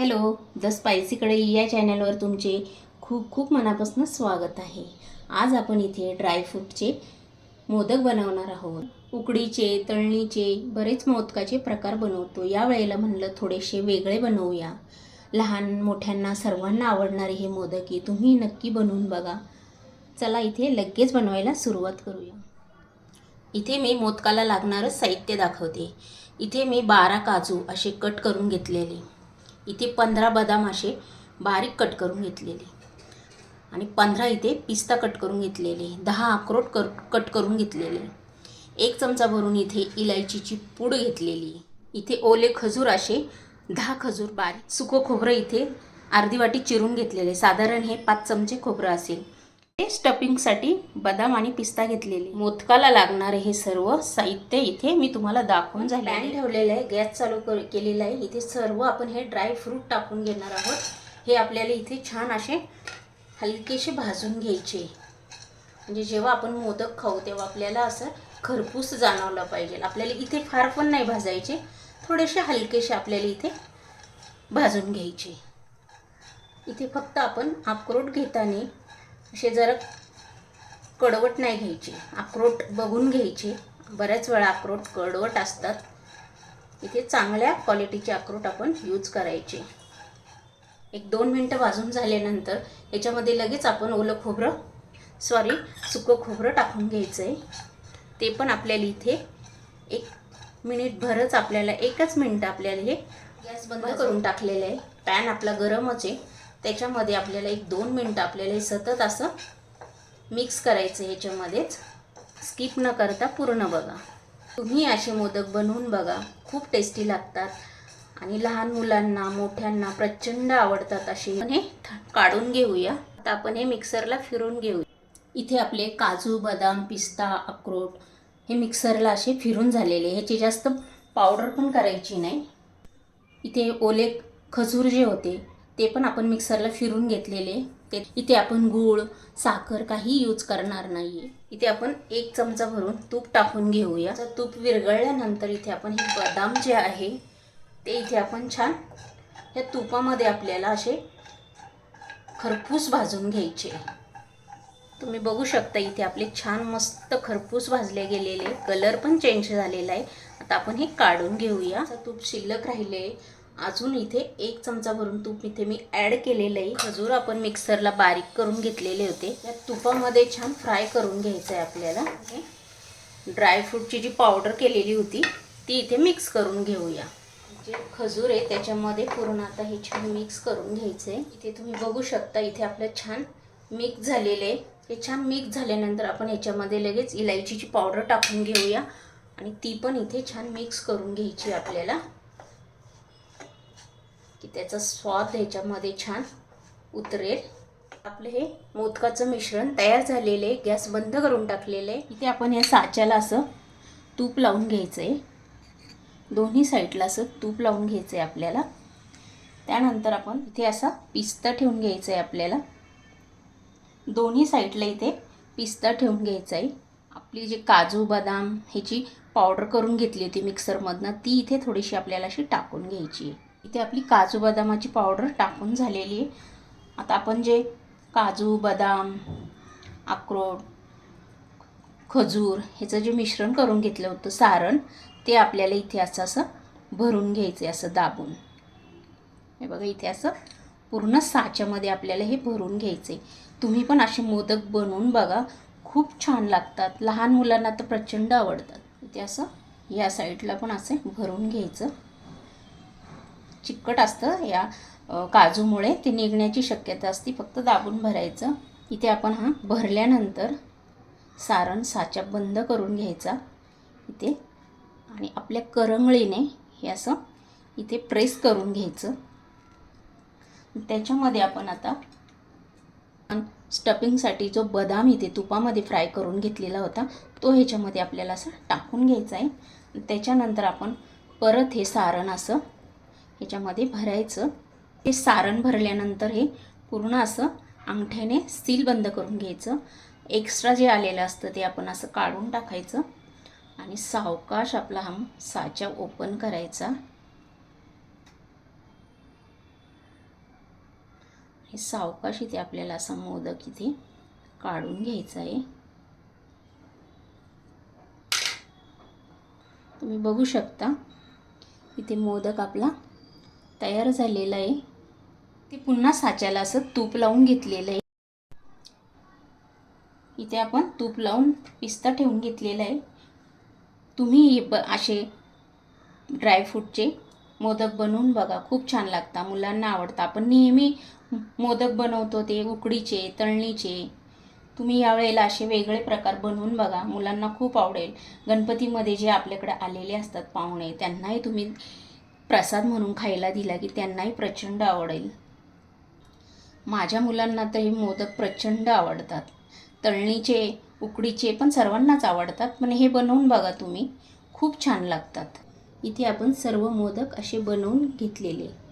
Hello the स्पायसीकडे या चॅनलवर तुमचे खूप खूप मनापासून स्वागत आहे. आज आपण इथे ड्रायफ्रूटचे मोदक बनवणार आहोत. उकडीचे तळणीचे बरेच मोदकाचे प्रकार बनवतो. या वेळेला म्हणलं थोडेसे वेगळे बनवूया. लहान मोठ्यांना सर्वांना आवडणारे हे मोदक मोदकी तुम्ही नक्की बनवून बघा. चला इथे लगेच बनवायला सुरुवात करूया. इथे मी मोदकाला लागणारं साहित्य दाखवते. इथे मी बारा काजू असे कट करून घेतलेले. इथे पंधरा बदाम असे बारीक कट करून घेतलेले. आणि पंधरा इथे पिस्ता कट करून घेतलेले. दहा अक्रोट कर कट करून घेतलेले. एक चमचा भरून इथे इलायचीची पूड घेतलेली. इथे ओले खजूर असे दहा खजूर बारीक सुकं खोबरं इथे अर्धी वाटी चिरून घेतलेले. साधारण हे पाच चमचे खोबरं असेल. स्टफिंगसाठी बदाम आणि पिस्ता घेतलेले. मोदकाला लागणारे हे सर्व साहित्य इथे मी तुम्हाला दाखवून झाले पॅन ठेवलेलं आहे गॅस चालू केलेला आहे. इथे सर्व आपण हे ड्राय फ्रूट टाकून घेणार आहोत. हे आपल्याला इथे छान असे हलकेसे भाजून घ्यायचे. म्हणजे जेव्हा आपण मोदक खाऊ तेव्हा आपल्याला असं खरपूस जाणवलं पाहिजे. आपल्याला इथे फार पण नाही भाजायचे. थोडेसे हलकेसे आपल्याला इथे भाजून घ्यायचे. इथे फक्त आपण अक्रोट घेताना असे जरा कडवट नाही घ्यायचे अक्रोट बघून घ्यायचे बऱ्याच वेळा अक्रोट कडवट असतात. इथे चांगल्या क्वालिटीचे अक्रोट आपण यूज करायचे. एक दोन मिनटं भाजून झाल्यानंतर याच्यामध्ये लगेच आपण ओलं खोबरं सॉरी सुकं खोबरं टाकून घ्यायचं आहे ते पण आपल्याला इथे एक मिनिटभरच आपल्याला एकच मिनटं आपल्याला हे गॅस बंद करून टाकलेलं आहे. पॅन आपला गरमच आहे. त्याच्यामध्ये आपल्याला एक दोन मिनटं आपल्याला हे सतत असं मिक्स करायचं आहे स्किप न करता पूर्ण बघा. तुम्ही असे मोदक बनवून बघा. खूप टेस्टी लागतात. आणि लहान मुलांना मोठ्यांना प्रचंड आवडतात असे. हे थ- काढून घेऊया. आता आपण हे मिक्सरला फिरून घेऊ इथे आपले काजू बदाम पिस्ता अक्रोट हे मिक्सरला असे फिरून झालेले ह्याची जास्त पावडर पण करायची नाही. इथे ओले खजूर जे होते ते पण आपण मिक्सरला फिरून घेतलेले. ते इथे आपण गूळ साखर काही यूज करणार नाही आहे इथे आपण एक चमचा भरून तूप टाकून घेऊया. तर तूप विरघळल्यानंतर इथे आपण हे बदाम जे आहे ते इथे आपण छान या तुपामध्ये आपल्याला असे खरपूस भाजून घ्यायचे तुम्ही बघू शकता इथे आपले छान मस्त खरपूस भाजले गेलेले. कलर पण चेंज झालेला आहे. आता आपण हे काढून घेऊया. तूप शिल्लक राहिले अजून इथे एक चमचा भरून तूप इथे मी ॲड केलेलं आहे. खजूर आपण मिक्सरला बारीक करून घेतलेले होते. त्या तुपामध्ये छान फ्राय करून घ्यायचं आहे आपल्याला ड्रायफ्रूटची जी पावडर केलेली होती ती इथे मिक्स करून घेऊया. जे खजूर आहे त्याच्यामध्ये पूर्ण आता हे छान मिक्स करून घ्यायचं आहे इथे तुम्ही बघू शकता इथे आपलं छान मिक्स झालेलं आहे. हे छान मिक्स झाल्यानंतर आपण याच्यामध्ये लगेच इलायचीची पावडर टाकून घेऊया. आणि ती पण इथे छान मिक्स करून घ्यायची आपल्याला. की त्याचा स्वाद ह्याच्यामध्ये छान उतरेल. आपलं हे मोदकाचं मिश्रण तयार झालेलं आहे. गॅस बंद करून टाकलेलं आहे. इथे आपण या साच्याला असं तूप लावून घ्यायचं आहे दोन्ही साईडला असं तूप लावून घ्यायचं आहे आपल्याला. त्यानंतर आपण इथे असा पिस्ता ठेवून घ्यायचा आहे आपल्याला. दोन्ही साईडला इथे पिस्ता ठेवून घ्यायचा आहे आपली जी काजू बदाम ह्याची पावडर करून घेतली होती मिक्सरमधनं ती इथे थोडीशी आपल्याला अशी टाकून घ्यायची आहे. इथे आपली काजू बदामाची पावडर टाकून झालेली आहे. आता आपण जे काजू बदाम अक्रोड खजूर ह्याचं जे मिश्रण करून घेतलं होतं सारण ते आपल्याला इथे असं असं भरून घ्यायचं आहे असं दाबून. हे बघा इथे असं पूर्ण साच्यामध्ये आपल्याला हे भरून घ्यायचं आहे तुम्ही पण असे मोदक बनवून बघा खूप छान लागतात. लहान मुलांना तर प्रचंड आवडतात. इथे असं या साईडला पण असं भरून घ्यायचं. चिकट असतं या काजूमुळे. ते निघण्याची शक्यता असते. फक्त दाबून भरायचं. इथे आपण हा भरल्यानंतर सारण साचा बंद करून घ्यायचा इथे. आणि आपल्या करंगळीने हे असं इथे प्रेस करून घ्यायचं. त्याच्यामध्ये आपण आता स्टफिंगसाठी जो बदाम इथे तुपामध्ये फ्राय करून घेतलेला होता तो ह्याच्यामध्ये आपल्याला असं टाकून घ्यायचा आहे. त्याच्यानंतर आपण परत हे सारण असं ह्याच्यामध्ये भरायचं. हे सारण भरल्यानंतर हे पूर्ण असं अंगठ्याने सील बंद करून घ्यायचं. एक्स्ट्रा जे आलेलं असतं ते आपण असं काढून टाकायचं. आणि सावकाश आपला हा साचा ओपन करायचा. हे सावकाश इथे आपल्याला असा मोदक इथे काढून घ्यायचा आहे. तुम्ही बघू शकता. इथे मोदक आपला तयार झालेलं आहे. ते पुन्हा साच्याला असं तूप लावून घेतलेलं आहे. इथे आपण तूप लावून पिस्ता ठेवून घेतलेला आहे. तुम्ही हे ब असे ड्रायफ्रूटचे मोदक बनवून बघा. खूप छान लागतात मुलांना आवडतं. आपण नेहमी मोदक बनवतो ते उकडीचे तळणीचे. तुम्ही यावेळेला असे वेगळे प्रकार बनवून बघा. मुलांना खूप आवडेल. गणपतीमध्ये जे आपल्याकडे आलेले असतात पाहुणे त्यांनाही तुम्ही प्रसाद म्हणून खायला दिला की त्यांनाही प्रचंड आवडेल. माझ्या मुलांना तर हे मोदक प्रचंड आवडतात. तळणीचे उकडीचे पण सर्वांनाच आवडतात. पण हे बनवून बघा तुम्ही. खूप छान लागतात. इथे आपण सर्व मोदक असे बनवून घेतलेले.